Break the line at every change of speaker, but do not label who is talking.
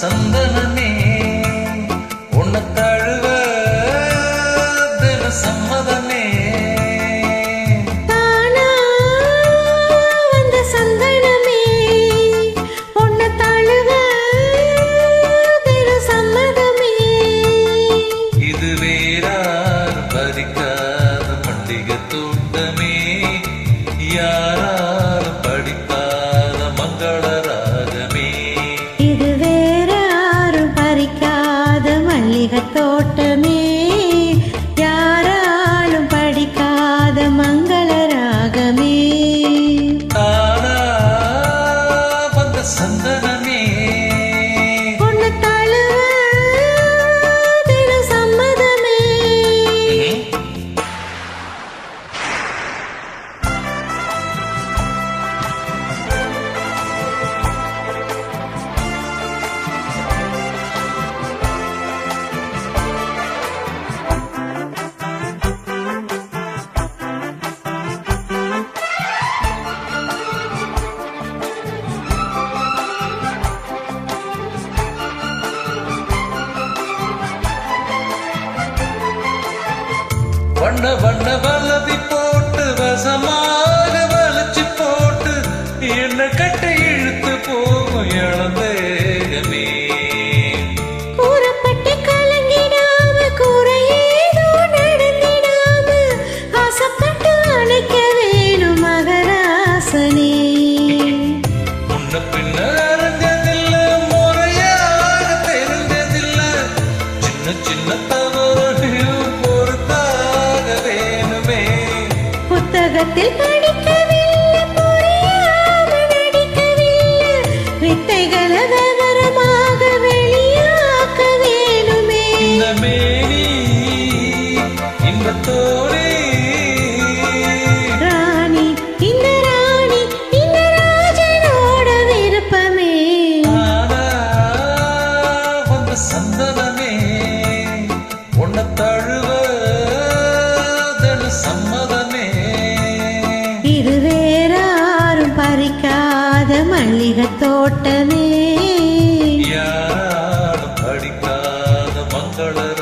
சந்தனமே. வண்ண வண்ண வலதி போட்டு வசமாக வளைச்சு போட்டு என்ன கட்டையை
மரத்தில் படிக்கவில்லை புரியாத வெளியாக்க வேணுமே.
இந்த மேரி இன்பத்தோடு
மல்லிக தோட்டமே
படிக்காத மங்கள